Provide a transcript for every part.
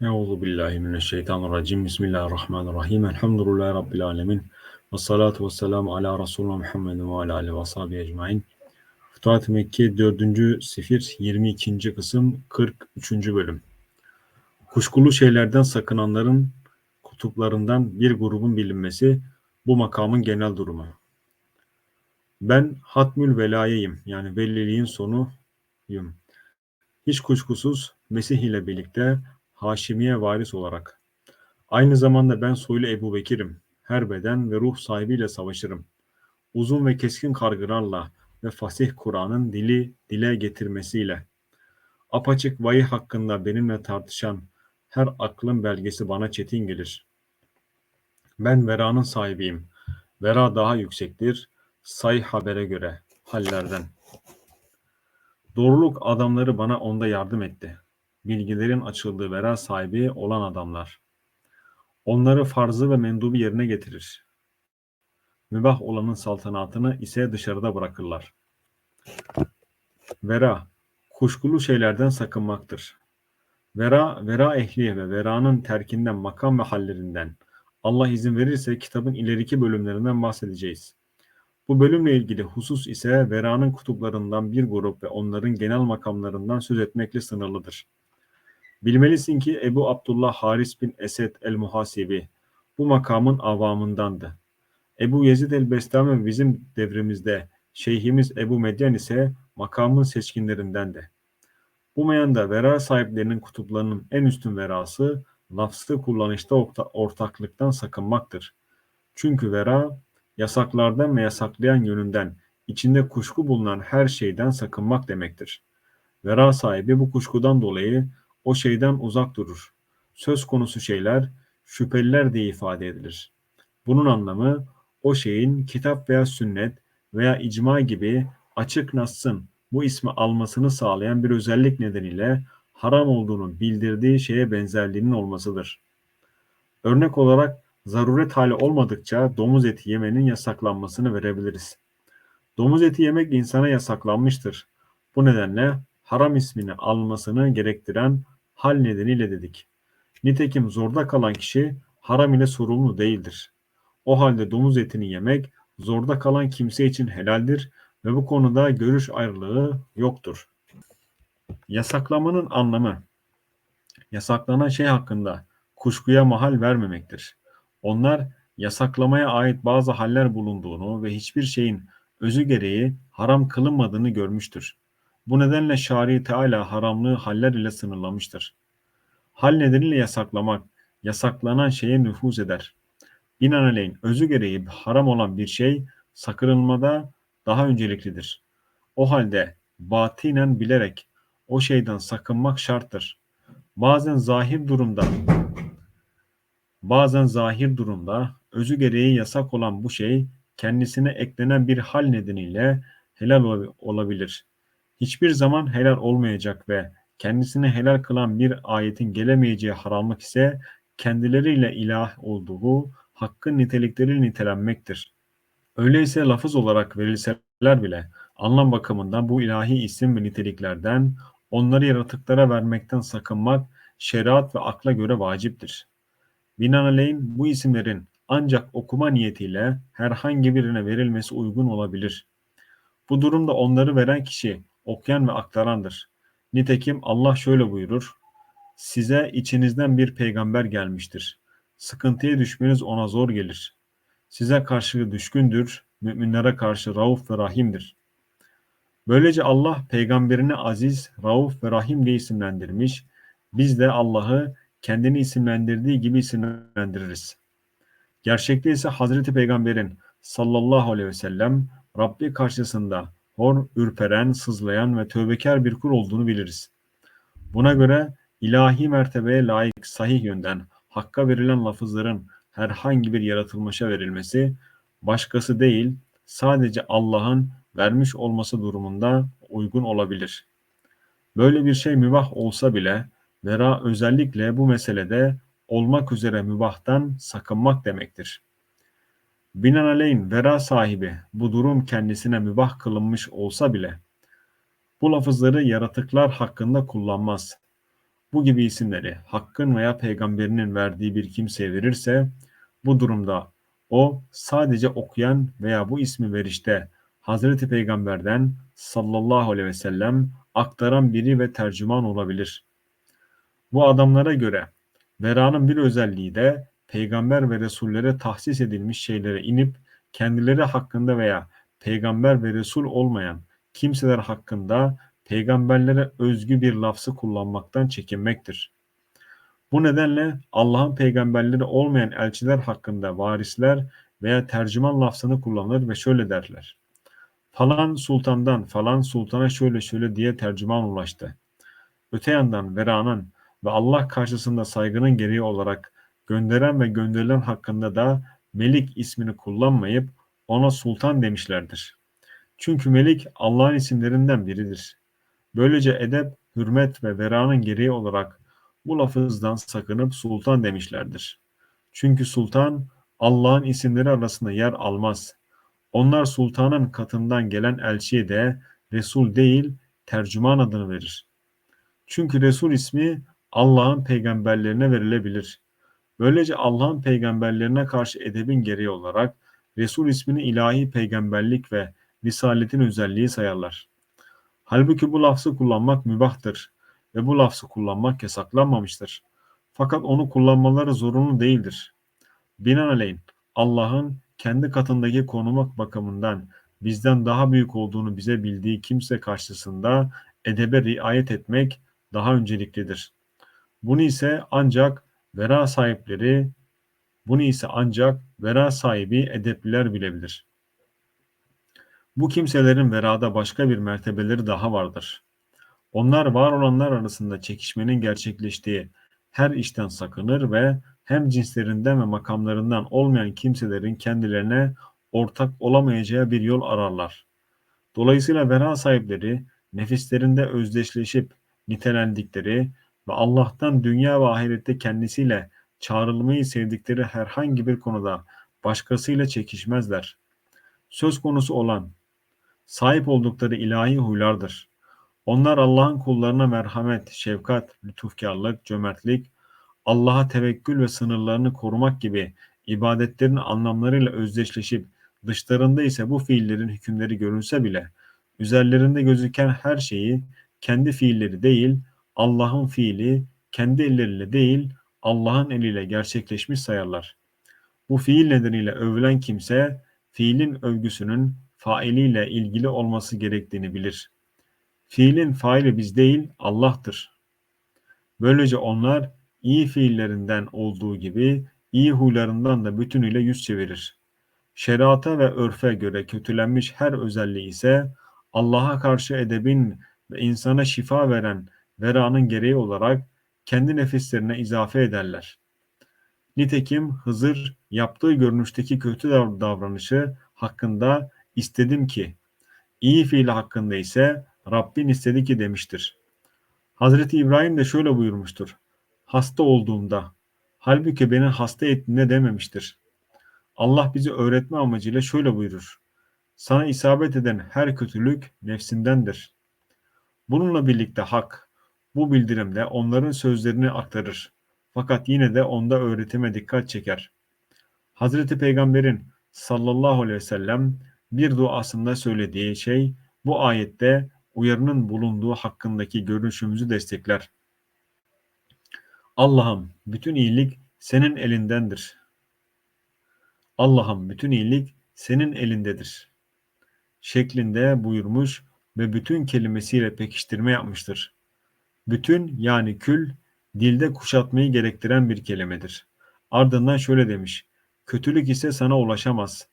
Euzu billahi mineşşeytanirracim. Bismillahirrahmanirrahim. Elhamdülillahi rabbil alamin. Ve salatu vesselamu ala Resulina Muhammedin ve ala alihi ve sahbihi ecmaîn. Futuhat-ı Mekke 4. sefir 22. kısım 43. bölüm. Kuşkulu şeylerden sakınanların kutuplarından bir grubun bilinmesi bu makamın genel durumu. Ben Hatmül Velayeyim yani veliliğin sonuyum. Hiç kuşkusuz Mesih ile birlikte Haşimiye varis olarak. Aynı zamanda ben soylu Ebu Bekir'im. Her beden ve ruh sahibiyle savaşırım. Uzun ve keskin kargılarla ve fasih Kur'an'ın dili dile getirmesiyle. Apaçık vahiy hakkında benimle tartışan her aklın belgesi bana çetin gelir. Ben veranın sahibiyim. Vera daha yüksektir. Say habere göre hallerden. Doğruluk adamları bana onda yardım etti bilgilerin açıldığı vera sahibi olan adamlar. Onları farzı ve mendubu yerine getirir. Mübah olanın saltanatını ise dışarıda bırakırlar. Vera, kuşkulu şeylerden sakınmaktır. Vera, vera ehli ve veranın terkinden, makam ve hallerinden, Allah izin verirse kitabın ileriki bölümlerinden bahsedeceğiz. Bu bölümle ilgili husus ise veranın kutuplarından bir grup ve onların genel makamlarından söz etmekle sınırlıdır. Bilmelisin ki Ebu Abdullah Haris bin Esed el-Muhasibi bu makamın avamındandı. Ebu Yezid el-Bestami bizim devrimizde, şeyhimiz Ebu Medyan ise makamın seçkinlerindendi. Bu meyanda vera sahiplerinin kutuplarının en üstün verası, lafzı kullanışta ortaklıktan sakınmaktır. Çünkü vera, yasaklardan ve yasaklayan yönünden, içinde kuşku bulunan her şeyden sakınmak demektir. Vera sahibi bu kuşkudan dolayı o şeyden uzak durur. Söz konusu şeyler şüpheliler diye ifade edilir. Bunun anlamı o şeyin kitap veya sünnet veya icma gibi açık nassın bu ismi almasını sağlayan bir özellik nedeniyle haram olduğunu bildirdiği şeye benzerliğinin olmasıdır. Örnek olarak zaruret hali olmadıkça domuz eti yemenin yasaklanmasını verebiliriz. Domuz eti yemek insana yasaklanmıştır. Bu nedenle haram ismini almasını gerektiren hal nedeniyle dedik. Nitekim zorda kalan kişi haram ile sorumlu değildir. O halde domuz etini yemek zorda kalan kimse için helaldir ve bu konuda görüş ayrılığı yoktur. Yasaklamanın anlamı yasaklanan şey hakkında kuşkuya mahal vermemektir. Onlar yasaklamaya ait bazı haller bulunduğunu ve hiçbir şeyin özü gereği haram kılınmadığını görmüştür. Bu nedenle Şari Teala haramlığı haller ile sınırlamıştır. Hal nedeniyle yasaklamak, yasaklanan şeye nüfuz eder. Binaenaleyh özü gereği haram olan bir şey sakınılmada daha önceliklidir. O halde batinen bilerek o şeyden sakınmak şarttır. Bazen zahir durumda bazen zahir durumda özü gereği yasak olan bu şey kendisine eklenen bir hal nedeniyle helal olabilir hiçbir zaman helal olmayacak ve kendisine helal kılan bir ayetin gelemeyeceği haramlık ise kendileriyle ilah olduğu hakkın nitelikleriyle nitelenmektir. Öyleyse lafız olarak verilseler bile anlam bakımından bu ilahi isim ve niteliklerden onları yaratıklara vermekten sakınmak şeriat ve akla göre vaciptir. Binaenaleyh bu isimlerin ancak okuma niyetiyle herhangi birine verilmesi uygun olabilir. Bu durumda onları veren kişi okuyan ve aktarandır. Nitekim Allah şöyle buyurur. Size içinizden bir peygamber gelmiştir. Sıkıntıya düşmeniz ona zor gelir. Size karşı düşkündür, müminlere karşı rauf ve rahimdir. Böylece Allah peygamberini aziz, rauf ve rahim diye isimlendirmiş. Biz de Allah'ı kendini isimlendirdiği gibi isimlendiririz. Gerçekte ise Hazreti Peygamber'in sallallahu aleyhi ve sellem Rabbi karşısında hor, ürperen, sızlayan ve tövbekar bir kul olduğunu biliriz. Buna göre ilahi mertebeye layık sahih yönden hakka verilen lafızların herhangi bir yaratılmışa verilmesi başkası değil sadece Allah'ın vermiş olması durumunda uygun olabilir. Böyle bir şey mübah olsa bile vera özellikle bu meselede olmak üzere mübahtan sakınmak demektir. Binaenaleyh vera sahibi bu durum kendisine mübah kılınmış olsa bile bu lafızları yaratıklar hakkında kullanmaz. bu gibi isimleri Hakk'ın veya peygamberinin verdiği bir kimseye verirse bu durumda o sadece okuyan veya bu ismi verişte Hazreti Peygamber'den sallallahu aleyhi ve sellem aktaran biri ve tercüman olabilir. Bu adamlara göre veranın bir özelliği de peygamber ve resullere tahsis edilmiş şeylere inip kendileri hakkında veya peygamber ve resul olmayan kimseler hakkında peygamberlere özgü bir lafzı kullanmaktan çekinmektir. Bu nedenle Allah'ın peygamberleri olmayan elçiler hakkında varisler veya tercüman lafzını kullanır ve şöyle derler. Falan sultandan falan sultana şöyle şöyle diye tercüman ulaştı. Öte yandan veranan ve Allah karşısında saygının gereği olarak gönderen ve gönderilen hakkında da Melik ismini kullanmayıp ona sultan demişlerdir. Çünkü Melik Allah'ın isimlerinden biridir. Böylece edep, hürmet ve veranın gereği olarak bu lafızdan sakınıp sultan demişlerdir. Çünkü sultan Allah'ın isimleri arasında yer almaz. Onlar sultanın katından gelen elçiye de Resul değil tercüman adını verir. Çünkü Resul ismi Allah'ın peygamberlerine verilebilir. Böylece Allah'ın peygamberlerine karşı edebin gereği olarak Resul ismini ilahi peygamberlik ve risaletin özelliği sayarlar. Halbuki bu lafzı kullanmak mübahtır ve bu lafzı kullanmak yasaklanmamıştır. Fakat onu kullanmaları zorunlu değildir. Binaenaleyh Allah'ın kendi katındaki konumak bakımından bizden daha büyük olduğunu bize bildiği kimse karşısında edebe riayet etmek daha önceliklidir. Bunu ise ancak vera sahipleri bunu ise ancak vera sahibi edepliler bilebilir. Bu kimselerin verada başka bir mertebeleri daha vardır. Onlar var olanlar arasında çekişmenin gerçekleştiği her işten sakınır ve hem cinslerinden ve makamlarından olmayan kimselerin kendilerine ortak olamayacağı bir yol ararlar. Dolayısıyla vera sahipleri nefislerinde özdeşleşip nitelendikleri ve Allah'tan dünya ve ahirette kendisiyle çağrılmayı sevdikleri herhangi bir konuda başkasıyla çekişmezler. Söz konusu olan, sahip oldukları ilahi huylardır. Onlar Allah'ın kullarına merhamet, şefkat, lütufkarlık, cömertlik, Allah'a tevekkül ve sınırlarını korumak gibi ibadetlerin anlamlarıyla özdeşleşip dışlarında ise bu fiillerin hükümleri görünse bile üzerlerinde gözüken her şeyi kendi fiilleri değil Allah'ın fiili kendi elleriyle değil Allah'ın eliyle gerçekleşmiş sayarlar. Bu fiil nedeniyle övülen kimse fiilin övgüsünün failiyle ilgili olması gerektiğini bilir. Fiilin faili biz değil Allah'tır. Böylece onlar iyi fiillerinden olduğu gibi iyi huylarından da bütünüyle yüz çevirir. Şerata ve örfe göre kötülenmiş her özelliği ise Allah'a karşı edebin ve insana şifa veren veranın gereği olarak kendi nefislerine izafe ederler. Nitekim Hızır yaptığı görünüşteki kötü davranışı hakkında istedim ki, iyi fiili hakkında ise Rabbin istedi ki demiştir. Hazreti İbrahim de şöyle buyurmuştur. Hasta olduğumda, halbuki beni hasta ettiğinde dememiştir. Allah bizi öğretme amacıyla şöyle buyurur. Sana isabet eden her kötülük nefsindendir. Bununla birlikte hak, bu bildirimde onların sözlerini aktarır. Fakat yine de onda öğretime dikkat çeker. Hazreti Peygamber'in sallallahu aleyhi ve sellem bir duasında söylediği şey bu ayette uyarının bulunduğu hakkındaki görüşümüzü destekler. Allah'ım bütün iyilik senin elindendir. Allah'ım bütün iyilik senin elindedir. Şeklinde buyurmuş ve bütün kelimesiyle pekiştirme yapmıştır. Bütün yani kül dilde kuşatmayı gerektiren bir kelimedir. Ardından şöyle demiş. Kötülük ise sana ulaşamaz.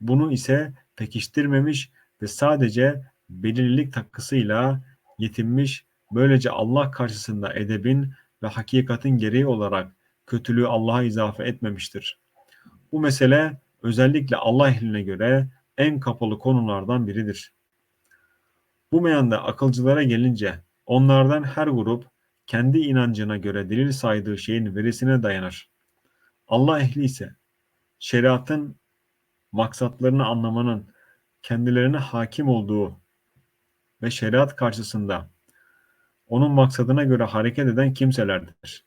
Bunu ise pekiştirmemiş ve sadece belirlilik takısıyla yetinmiş. Böylece Allah karşısında edebin ve hakikatin gereği olarak kötülüğü Allah'a izafe etmemiştir. Bu mesele özellikle Allah ehline göre en kapalı konulardan biridir. Bu meyanda akılcılara gelince onlardan her grup kendi inancına göre delil saydığı şeyin verisine dayanır. Allah ehli ise şeriatın maksatlarını anlamanın kendilerine hakim olduğu ve şeriat karşısında onun maksadına göre hareket eden kimselerdir.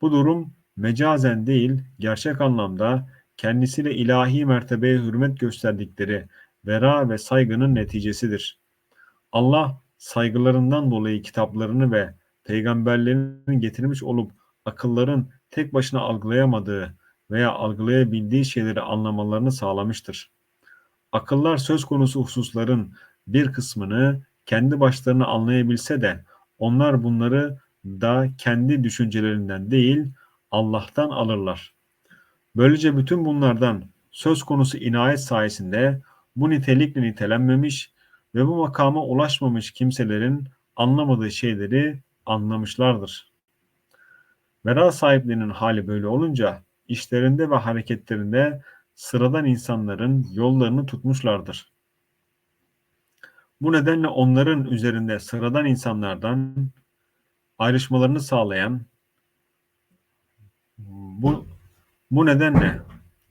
Bu durum mecazen değil, gerçek anlamda kendisiyle ilahi mertebeye hürmet gösterdikleri vera ve saygının neticesidir. Allah saygılarından dolayı kitaplarını ve peygamberlerini getirmiş olup akılların tek başına algılayamadığı veya algılayabildiği şeyleri anlamalarını sağlamıştır. Akıllar söz konusu hususların bir kısmını kendi başlarına anlayabilse de onlar bunları da kendi düşüncelerinden değil Allah'tan alırlar. Böylece bütün bunlardan söz konusu inayet sayesinde bu nitelikle nitelenmemiş ve bu makama ulaşmamış kimselerin anlamadığı şeyleri anlamışlardır. Vera sahiplerinin hali böyle olunca işlerinde ve hareketlerinde sıradan insanların yollarını tutmuşlardır. Bu nedenle onların üzerinde sıradan insanlardan ayrışmalarını sağlayan bu bu nedenle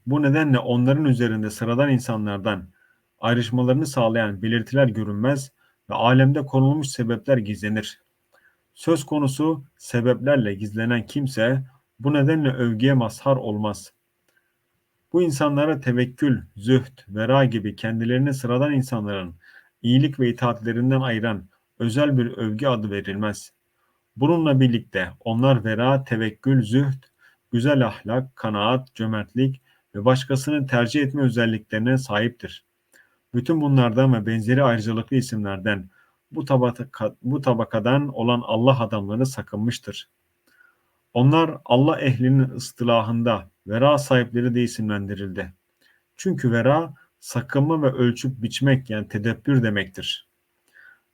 bu nedenle onların üzerinde sıradan insanlardan ayrışmalarını sağlayan belirtiler görünmez ve alemde konulmuş sebepler gizlenir. Söz konusu sebeplerle gizlenen kimse bu nedenle övgüye mazhar olmaz. Bu insanlara tevekkül, zühd, vera gibi kendilerini sıradan insanların iyilik ve itaatlerinden ayıran özel bir övgü adı verilmez. Bununla birlikte onlar vera, tevekkül, zühd, güzel ahlak, kanaat, cömertlik ve başkasını tercih etme özelliklerine sahiptir. Bütün bunlardan ve benzeri ayrıcalıklı isimlerden bu, tabaka, bu tabakadan olan Allah adamları sakınmıştır. Onlar Allah ehlinin ıstılahında vera sahipleri de isimlendirildi. Çünkü vera sakınma ve ölçüp biçmek yani tedebbür demektir.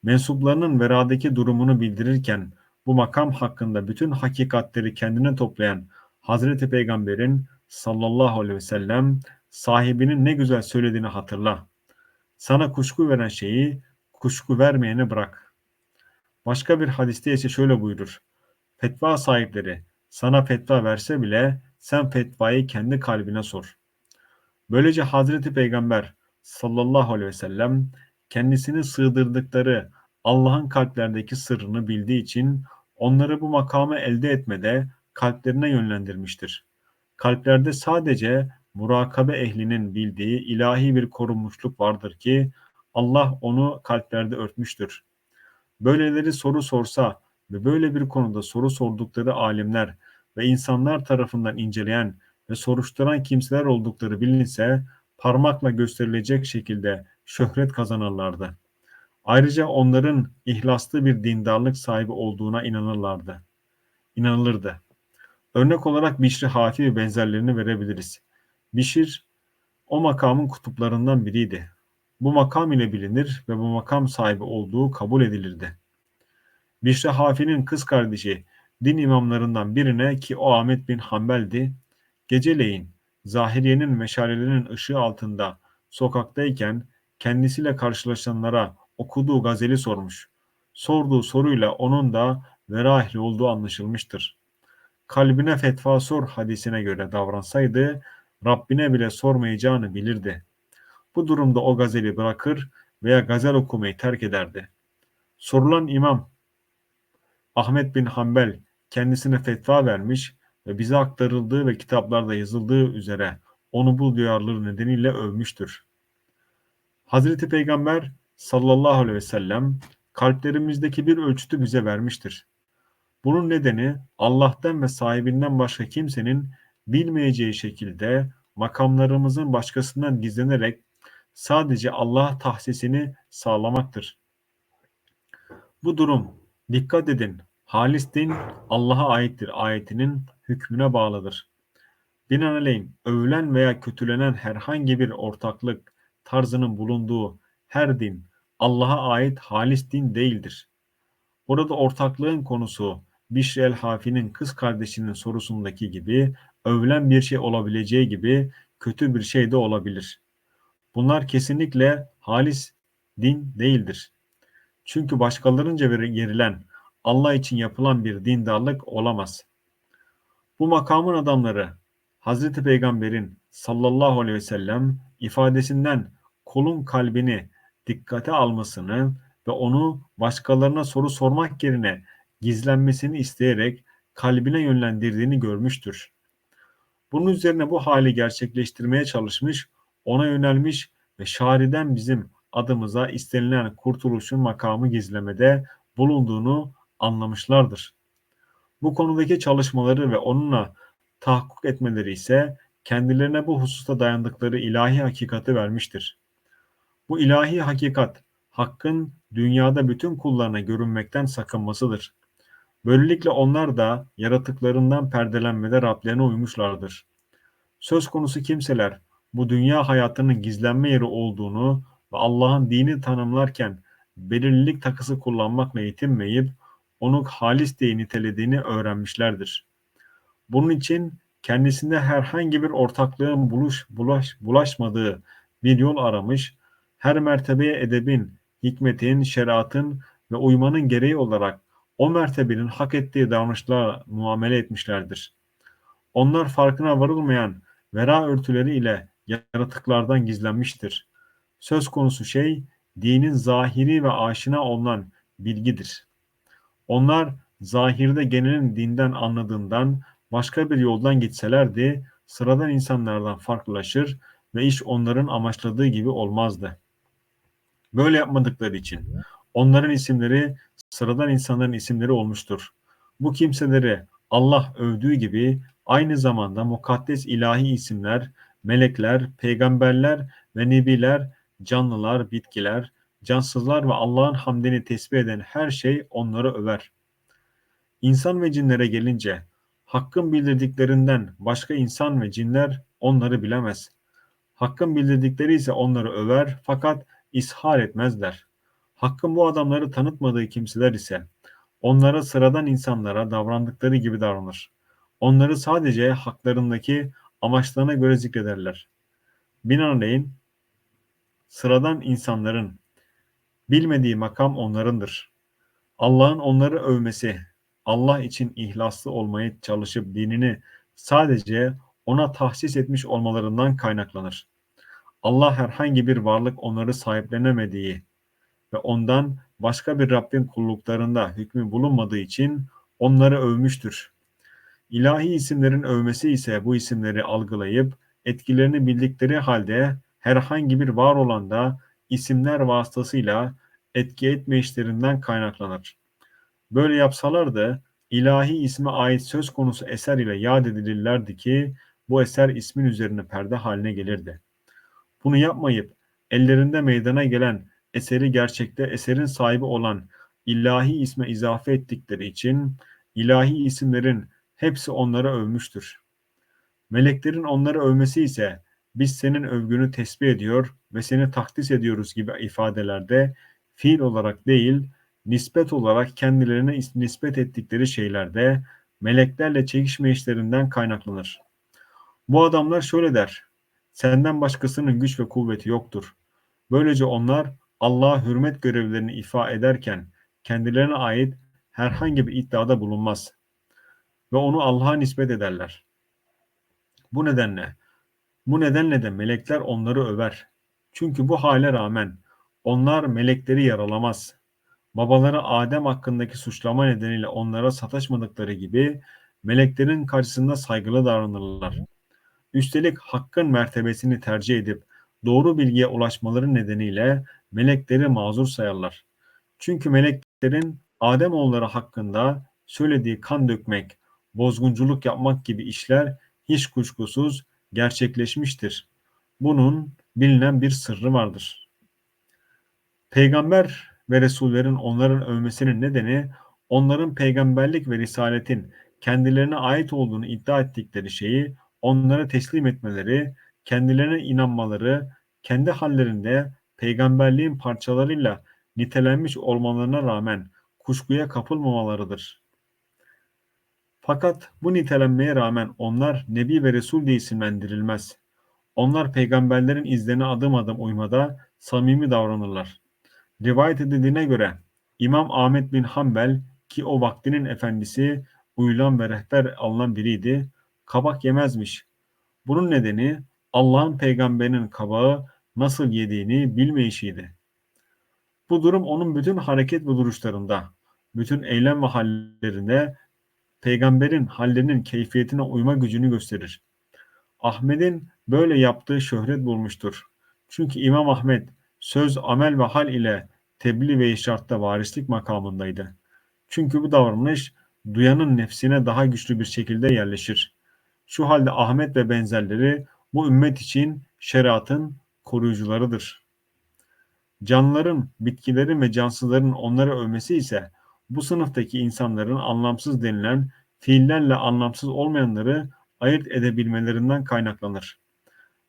Mensuplarının veradaki durumunu bildirirken bu makam hakkında bütün hakikatleri kendine toplayan Hazreti Peygamber'in sallallahu aleyhi ve sellem sahibinin ne güzel söylediğini hatırla. Sana kuşku veren şeyi kuşku vermeyene bırak. Başka bir hadiste ise şöyle buyurur. Fetva sahipleri sana fetva verse bile sen fetvayı kendi kalbine sor. Böylece Hazreti Peygamber sallallahu aleyhi ve sellem kendisini sığdırdıkları Allah'ın kalplerdeki sırrını bildiği için onları bu makamı elde etmede kalplerine yönlendirmiştir. Kalplerde sadece murakabe ehlinin bildiği ilahi bir korunmuşluk vardır ki Allah onu kalplerde örtmüştür. Böyleleri soru sorsa ve böyle bir konuda soru sordukları alimler ve insanlar tarafından inceleyen ve soruşturan kimseler oldukları bilinse parmakla gösterilecek şekilde şöhret kazanırlardı. Ayrıca onların ihlaslı bir dindarlık sahibi olduğuna inanırlardı. İnanılırdı. Örnek olarak Bişri Hafi ve benzerlerini verebiliriz. Bişir o makamın kutuplarından biriydi. Bu makam ile bilinir ve bu makam sahibi olduğu kabul edilirdi. Bişri Hafi'nin kız kardeşi din imamlarından birine ki o Ahmet bin Hanbel'di, geceleyin Zahiriye'nin meşalelerinin ışığı altında sokaktayken kendisiyle karşılaşanlara okuduğu gazeli sormuş. Sorduğu soruyla onun da vera ehli olduğu anlaşılmıştır. Kalbine fetva sor hadisine göre davransaydı Rabbine bile sormayacağını bilirdi. Bu durumda o gazeli bırakır veya gazel okumayı terk ederdi. Sorulan imam Ahmet bin Hanbel kendisine fetva vermiş ve bize aktarıldığı ve kitaplarda yazıldığı üzere onu bu duyarlılığı nedeniyle övmüştür. Hazreti Peygamber sallallahu aleyhi ve sellem kalplerimizdeki bir ölçütü bize vermiştir. Bunun nedeni Allah'tan ve sahibinden başka kimsenin bilmeyeceği şekilde makamlarımızın başkasından gizlenerek sadece Allah tahsisini sağlamaktır. Bu durum dikkat edin halis din Allah'a aittir ayetinin hükmüne bağlıdır. Binaenaleyh övülen veya kötülenen herhangi bir ortaklık tarzının bulunduğu her din Allah'a ait halis din değildir. Orada ortaklığın konusu Bişri el-Hafi'nin kız kardeşinin sorusundaki gibi övülen bir şey olabileceği gibi kötü bir şey de olabilir. Bunlar kesinlikle halis din değildir. Çünkü başkalarınca verilen Allah için yapılan bir dindarlık olamaz. Bu makamın adamları Hazreti Peygamber'in sallallahu aleyhi ve sellem ifadesinden kolun kalbini dikkate almasını ve onu başkalarına soru sormak yerine gizlenmesini isteyerek kalbine yönlendirdiğini görmüştür. Bunun üzerine bu hali gerçekleştirmeye çalışmış, ona yönelmiş ve şariden bizim adımıza istenilen kurtuluşun makamı gizlemede bulunduğunu anlamışlardır. Bu konudaki çalışmaları ve onunla tahakkuk etmeleri ise kendilerine bu hususta dayandıkları ilahi hakikati vermiştir. Bu ilahi hakikat, hakkın dünyada bütün kullarına görünmekten sakınmasıdır. Böylelikle onlar da yaratıklarından perdelenmede Rablerine uymuşlardır. Söz konusu kimseler bu dünya hayatının gizlenme yeri olduğunu ve Allah'ın dini tanımlarken belirlilik takısı kullanmakla yetinmeyip onu halis diye nitelediğini öğrenmişlerdir. Bunun için kendisinde herhangi bir ortaklığın buluş, bulaş, bulaşmadığı bir yol aramış, her mertebeye edebin, hikmetin, şeriatın ve uymanın gereği olarak o mertebenin hak ettiği davranışlarla muamele etmişlerdir. Onlar farkına varılmayan vera örtüleri ile yaratıklardan gizlenmiştir. Söz konusu şey dinin zahiri ve aşina olunan bilgidir. Onlar zahirde genelin dinden anladığından başka bir yoldan gitselerdi sıradan insanlardan farklılaşır ve iş onların amaçladığı gibi olmazdı. Böyle yapmadıkları için onların isimleri sıradan insanların isimleri olmuştur. Bu kimseleri Allah övdüğü gibi aynı zamanda mukaddes ilahi isimler, melekler, peygamberler ve nebiler, canlılar, bitkiler, cansızlar ve Allah'ın hamdini tesbih eden her şey onları över. İnsan ve cinlere gelince Hakkın bildirdiklerinden başka insan ve cinler onları bilemez. Hakkın bildirdikleri ise onları över fakat ishar etmezler. Hakkın bu adamları tanıtmadığı kimseler ise onlara sıradan insanlara davrandıkları gibi davranır. Onları sadece haklarındaki amaçlarına göre zikrederler. Binaenaleyh sıradan insanların bilmediği makam onlarındır. Allah'ın onları övmesi, Allah için ihlaslı olmaya çalışıp dinini sadece ona tahsis etmiş olmalarından kaynaklanır. Allah herhangi bir varlık onları sahiplenemediği ve ondan başka bir Rabbin kulluklarında hükmü bulunmadığı için onları övmüştür. İlahi isimlerin övmesi ise bu isimleri algılayıp etkilerini bildikleri halde herhangi bir var olanda isimler vasıtasıyla etki etme işlerinden kaynaklanır. Böyle yapsalardı ilahi isme ait söz konusu eser ile yad edilirlerdi ki bu eser ismin üzerine perde haline gelirdi. Bunu yapmayıp ellerinde meydana gelen eseri gerçekte eserin sahibi olan ilahi isme izafe ettikleri için ilahi isimlerin hepsi onlara övmüştür. Meleklerin onları övmesi ise biz senin övgünü tesbih ediyor ve seni takdis ediyoruz gibi ifadelerde fiil olarak değil, nispet olarak kendilerine nispet ettikleri şeylerde meleklerle çekişme işlerinden kaynaklanır. Bu adamlar şöyle der, senden başkasının güç ve kuvveti yoktur. Böylece onlar Allah'a hürmet görevlerini ifa ederken kendilerine ait herhangi bir iddiada bulunmaz ve onu Allah'a nispet ederler. Bu nedenle bu nedenle de melekler onları över. Çünkü bu hale rağmen onlar melekleri yaralamaz. Babaları Adem hakkındaki suçlama nedeniyle onlara sataşmadıkları gibi meleklerin karşısında saygılı davranırlar. Üstelik hakkın mertebesini tercih edip doğru bilgiye ulaşmaları nedeniyle melekleri mazur sayarlar. Çünkü meleklerin Adem oğulları hakkında söylediği kan dökmek, bozgunculuk yapmak gibi işler hiç kuşkusuz gerçekleşmiştir. Bunun bilinen bir sırrı vardır. Peygamber ve Resullerin onların övmesinin nedeni onların peygamberlik ve risaletin kendilerine ait olduğunu iddia ettikleri şeyi onlara teslim etmeleri, kendilerine inanmaları, kendi hallerinde peygamberliğin parçalarıyla nitelenmiş olmalarına rağmen kuşkuya kapılmamalarıdır. Fakat bu nitelenmeye rağmen onlar Nebi ve Resul diye isimlendirilmez. Onlar peygamberlerin izlerine adım adım uymada samimi davranırlar. Rivayet edildiğine göre İmam Ahmet bin Hanbel ki o vaktinin efendisi uyulan ve rehber alınan biriydi, kabak yemezmiş. Bunun nedeni Allah'ın peygamberinin kabağı nasıl yediğini bilmeyişiydi. Bu durum onun bütün hareket ve duruşlarında, bütün eylem ve hallerinde peygamberin hallerinin keyfiyetine uyma gücünü gösterir. Ahmet'in böyle yaptığı şöhret bulmuştur. Çünkü İmam Ahmet söz, amel ve hal ile tebliğ ve işartta varislik makamındaydı. Çünkü bu davranış duyanın nefsine daha güçlü bir şekilde yerleşir. Şu halde Ahmet ve benzerleri bu ümmet için şeriatın koruyucularıdır. Canlıların, bitkilerin ve cansızların onları övmesi ise bu sınıftaki insanların anlamsız denilen fiillerle anlamsız olmayanları ayırt edebilmelerinden kaynaklanır.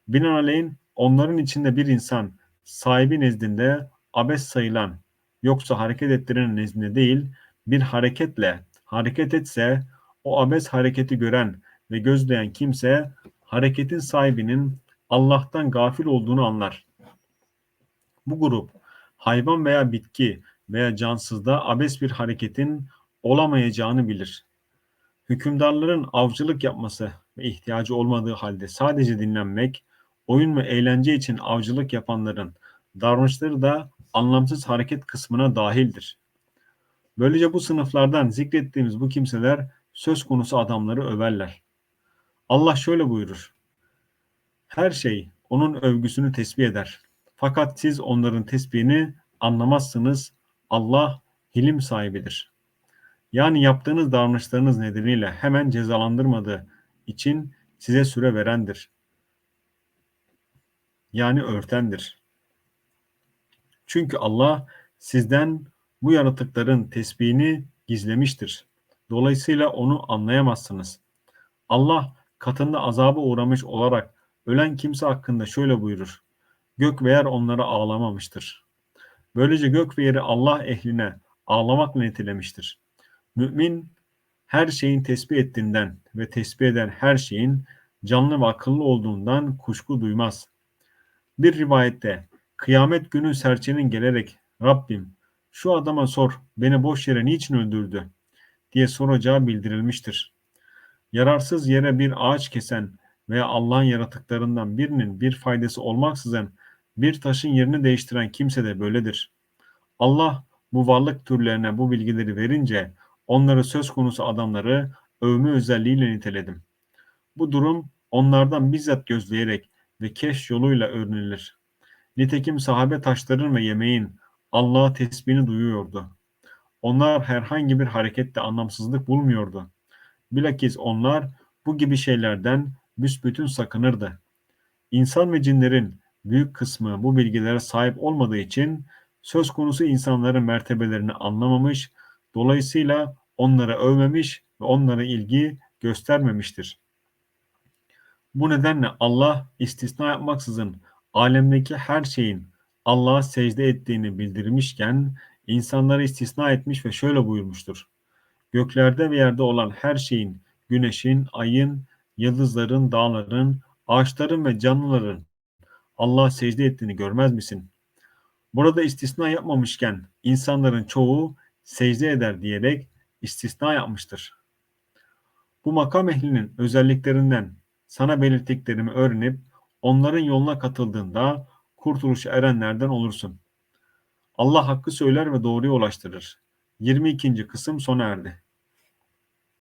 Binaenaleyh onların içinde bir insan sahibi nezdinde abes sayılan yoksa hareket ettiren nezdinde değil bir hareketle hareket etse o abes hareketi gören ve gözleyen kimse hareketin sahibinin Allah'tan gafil olduğunu anlar. Bu grup hayvan veya bitki veya cansızda abes bir hareketin olamayacağını bilir. Hükümdarların avcılık yapması ve ihtiyacı olmadığı halde sadece dinlenmek, oyun ve eğlence için avcılık yapanların davranışları da anlamsız hareket kısmına dahildir. Böylece bu sınıflardan zikrettiğimiz bu kimseler söz konusu adamları överler. Allah şöyle buyurur. Her şey onun övgüsünü tesbih eder. Fakat siz onların tesbihini anlamazsınız. Allah hilim sahibidir. Yani yaptığınız davranışlarınız nedeniyle hemen cezalandırmadığı için size süre verendir. Yani örtendir. Çünkü Allah sizden bu yaratıkların tesbihini gizlemiştir. Dolayısıyla onu anlayamazsınız. Allah katında azaba uğramış olarak ölen kimse hakkında şöyle buyurur. Gök ve yer onlara ağlamamıştır. Böylece gök ve yeri Allah ehline ağlamakla nitelemiştir. Mümin her şeyin tesbih ettiğinden ve tesbih eden her şeyin canlı ve akıllı olduğundan kuşku duymaz. Bir rivayette kıyamet günü serçenin gelerek Rabbim şu adama sor beni boş yere niçin öldürdü diye soracağı bildirilmiştir. Yararsız yere bir ağaç kesen veya Allah'ın yaratıklarından birinin bir faydası olmaksızın bir taşın yerini değiştiren kimse de böyledir. Allah bu varlık türlerine bu bilgileri verince onları söz konusu adamları övme özelliğiyle niteledim. Bu durum onlardan bizzat gözleyerek ve keş yoluyla öğrenilir. Nitekim sahabe taşların ve yemeğin Allah'a tesbihini duyuyordu. Onlar herhangi bir harekette anlamsızlık bulmuyordu. Bilakis onlar bu gibi şeylerden büsbütün sakınırdı. İnsan ve cinlerin büyük kısmı bu bilgilere sahip olmadığı için söz konusu insanların mertebelerini anlamamış, dolayısıyla onlara övmemiş ve onlara ilgi göstermemiştir. Bu nedenle Allah istisna yapmaksızın alemdeki her şeyin Allah'a secde ettiğini bildirmişken insanları istisna etmiş ve şöyle buyurmuştur. Göklerde ve yerde olan her şeyin, güneşin, ayın, yıldızların, dağların, ağaçların ve canlıların Allah'a secde ettiğini görmez misin? Burada istisna yapmamışken insanların çoğu secde eder diyerek istisna yapmıştır. Bu makam ehlinin özelliklerinden sana belirttiklerimi öğrenip onların yoluna katıldığında kurtuluşa erenlerden olursun. Allah hakkı söyler ve doğruya ulaştırır. 22. kısım sona erdi.